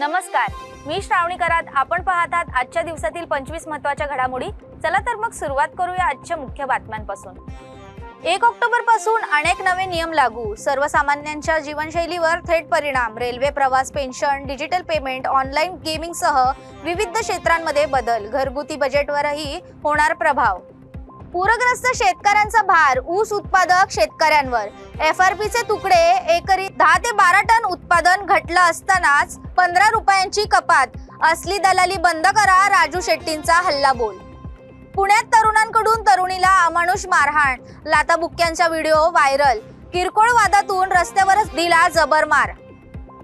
नमस्कार. मी श्रावणी करात. आपण पाहतात आजच्या दिवसातील पंचवीस महत्त्वाच्या घडामोडी. चला तर मग सुरुवात करूया आजच्या मुख्य बातम्यांपासून. एक ऑक्टोबरपासून अनेक नवे नियम लागू. सर्वसामान्यांच्या जीवनशैलीवर थेट परिणाम. रेल्वे प्रवास pension digital payment online gaming सह विविध क्षेत्रांमध्ये बदल. घरगुती बजेटवरही होणार प्रभाव. पूरग्रस्त शेतकऱ्यांचा भार ऊस उत्पादक शेतकऱ्यांवर. एफ आर चे तुकडे एकरी दहा ते बारा टन उत्पादन घटलं असतानाच पंधरा रुपयांची कपात. असली दलाली बंद करा राजू शेट्टींचा हल्ला बोल पुण्यात तरुणांकडून तरुणीला अमानुष मारहाण. लाताबुक्क्यांचा व्हिडिओ व्हायरल. किरकोळ वादातून रस्त्यावरच दिला जबर मार.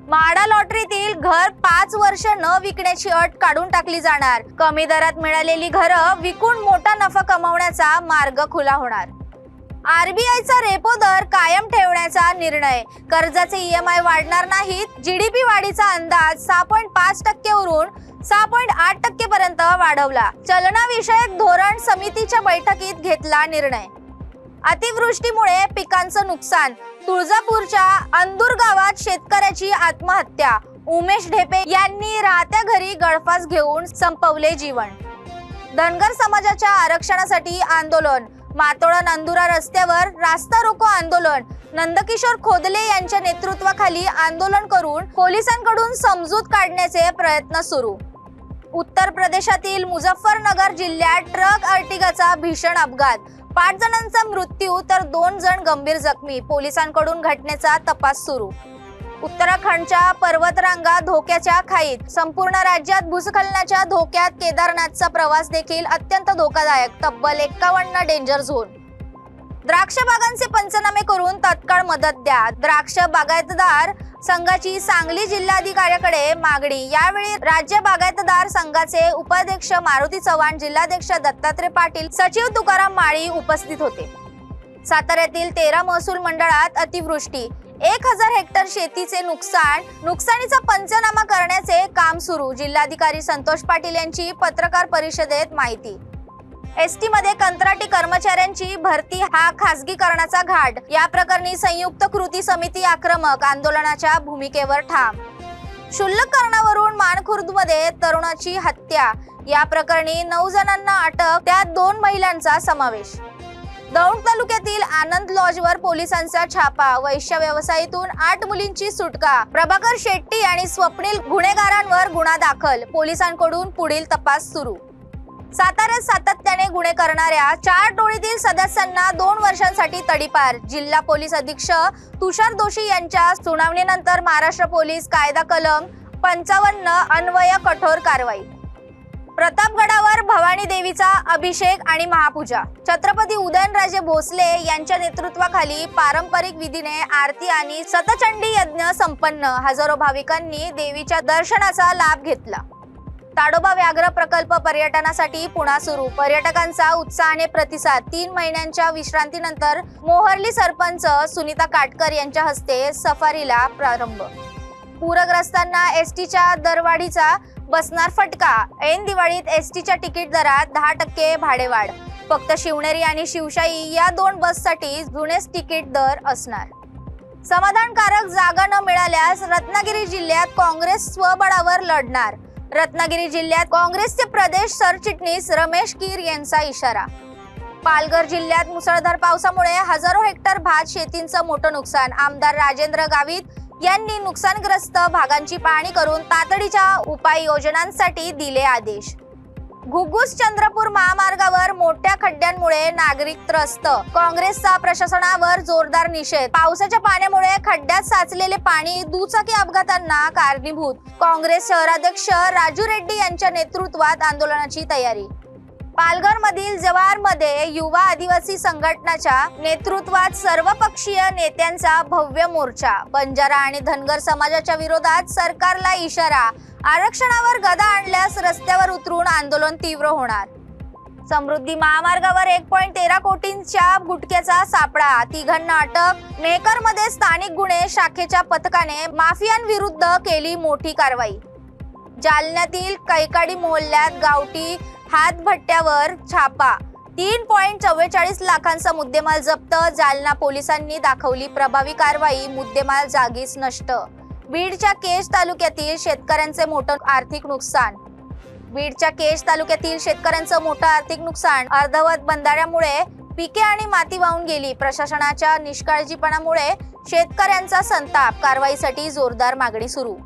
माडा लॉटरीतील घर पाच वर्ष न विकण्याची अट काढून टाकली जाणार. कमी दरात मिळालेली घरं विकून मोठा नफा कमवण्याचा मार्ग खुला होणार. आरबीआयचा रेपो दर कायम ठेवण्याचा निर्णय. कर्जाचे ईएमआय वाढणार नाहीत जीडीपी वाढीचा अंदाज सहा पॉईंट पाच टक्केवरून सहा पॉईंट आठ टक्के पर्यंत वाढवला. चलनाविषयक धोरण समितीच्या बैठकीत घेतला निर्णय. अतिवृष्टीमुळे पिकांचं नुकसान तुळजापूरच्या अंदूर गावात शेतकऱ्याची आत्महत्या. उमेश ढेपे यांनी राहत्या घरी गळफास घेऊन संपवले जीवन. धनगर समाजाच्या आरक्षणासाठी आंदोलन. मातोळा नंदुरा रस्त्यावर रास्ता रोको आंदोलन. नंदकिशोर खोदले यांच्या नेतृत्वाखाली आंदोलन करून पोलिसांकडून समजूत काढण्याचे प्रयत्न सुरू. उत्तर प्रदेशातील मुझफ्फरनगर जिल्ह्यात ट्रक अर्टिगाचा भीषण अपघात. पाच जणांचा मृत्यू तर दोन जण गंभीर जखमी. पोलिसांकडून घटनेचा तपास सुरू. उत्तराखंडच्या पर्वतरांगा धोक्याच्या खाईत संपूर्ण राज्यात भूस्खलनाच्या धोक्यात केदारनाथचा प्रवास देखील अत्यंत धोकादायक तब्बल एक्कावन्न डेंजर झोन. द्राक्ष बागांचे पंचनामे करून तत्काळ मदत द्या. द्राक्ष बागायतदार संघाची सांगली जिल्हाधिकाऱ्याकडे मागणी. यावेळी राज्य बागायतदार संघाचे उपाध्यक्ष मारुती चव्हाण जिल्हाध्यक्ष दत्तात्रय पाटील सचिव तुकाराम माळी उपस्थित होते. साताऱ्यातील तेरा महसूल मंडळात अतिवृष्टी. एक हजार हेक्टर शेतीचे नुकसान नुकसानीचा पंचनामा करण्याचे काम सुरू. जिल्हाधिकारी संतोष पाटील यांची पत्रकार परिषदेत माहिती. एसमध्ये कंत्राटी कर्मचाऱ्यांची भरती हा खासगीकरणाचा घाट. या प्रकरणी संयुक्त कृती समिती आक्रमक आंदोलनाच्या भूमिकेवर ठाम. क्षुल्लक कारणावरून मानखुर्दमध्ये तरुणाची हत्या. या प्रकरणी नऊ जणांना अटक त्यात दोन महिलांचा समावेश. दौंड तालुक्यातील आनंद लॉजवर पोलिसांचा छापा. वैश्य व्यवसायातून आठ मुलींची सुटका. प्रभाकर शेट्टी आणि स्वप्नील गुन्हेगारांवर गुन्हा दाखल. पोलिसांकडून पुढील तपास सुरू. साताऱ्यात सातत्याने गुन्हे करणाऱ्या चार टोळीतील सदस्यांना दोन वर्षांसाठी तडीपार. जिल्हा पोलीस अधीक्षक तुषार दोशी यांच्या सुनावणीनंतर महाराष्ट्र पोलीस कायदा कलम पंचावन्न अन्वय कठोर कारवाई. प्रतापगडावर भवानी देवीचा अभिषेक आणि महापूजा. छत्रपती उदयनराजे भोसले यांच्या नेतृत्वाखाली पारंपरिक विधीने आरती आणि सतचंडी यज्ञ संपन्न. हजारो भाविकांनी देवीच्या दर्शनाचा लाभ घेतला. ताडोबा व्याघ्र प्रकल्प पर्यटनासाठी पुन्हा सुरू. पर्यटकांचा उत्साहाने प्रतिसाद तीन महिन्यांच्या विश्रांतीनंतर मोहर्ली सरपंच सुनीता काटकर यांच्या हस्ते सफारीला प्रारंभ. पूरग्रस्तांना एस टीच्या दरवाढीचा बसणार फटका. ऐन दिवाळीत एस टीच्या तिकीट दरात दहा टक्के भाडेवाढ. फक्त शिवनेरी आणि शिवशाही या दोन बससाठी जुनेच तिकीट दर असणार. समाधानकारक जागा न मिळाल्यास रत्नागिरी जिल्ह्यात काँग्रेस स्वबळावर लढणार. रत्नागिरी जिल्ह्यात काँग्रेसचे प्रदेश सरचिटणीस रमेश कीर यांचा इशारा. पालघर जिल्ह्यात मुसळधार पावसामुळे हजारो हेक्टर भात शेतींचं मोठं नुकसान. आमदार राजेंद्र गावित यांनी नुकसानग्रस्त भागांची पाहणी करून तातडीच्या उपाययोजनांसाठी दिले आदेश. घुगुस चंद्रपूर महामार्गावर मोठ्या खड्ड्यांमुळे नागरिक त्रस्त. काँग्रेसचा प्रशासनावर जोरदार निषेध. पावसाच्या पाण्यामुळे खड्ड्यात साचलेले पाणी दुचाकी अपघातांना कारणीभूत. काँग्रेस शहराध्यक्ष राजू रेड्डी यांच्या नेतृत्वात आंदोलनाची तयारी. पालघर मधील जवारमध्ये युवा आदिवासी संघटनाच्या नेतृत्वात सर्वपक्षीय नेत्यांचा भव्य मोर्चा. बंजारा आणि धनगर समाजाच्या विरोधात सरकारला इशारा. आरक्षणावर गदा आणल्यास रस्त्यावर उतरून आंदोलन तीव्र होणार. समृद्धी महामार्गावर एक पॉईंट तेरा कोटींच्या गुटख्याचा सापळा. तिघांना अटक मेकरमध्ये स्थानिक गुन्हे. शाखेच्या पथकाने माफियांविरुद्ध केली मोठी कारवाई. जालन्यातील कैकाडी मोहल्ल्यात गावठी हातभट्ट्यावर छापा. तीन पॉईंट चव्वेचाळीस लाखांचा मुद्देमाल जप्त. जालना पोलिसांनी दाखवली प्रभावी कारवाई. मुद्देमाल जागीच नष्ट. बीडच्या केज तालुक्यातील शेतकऱ्यांचे मोठं आर्थिक नुकसान. बीडच्या केज तालुक्यातील शेतकऱ्यांचं मोठं आर्थिक नुकसान अर्धवट बंधाऱ्यामुळे पिके आणि माती वाहून गेली. प्रशासनाच्या निष्काळजीपणामुळे शेतकऱ्यांचा संताप. कारवाईसाठी जोरदार मागणी सुरू.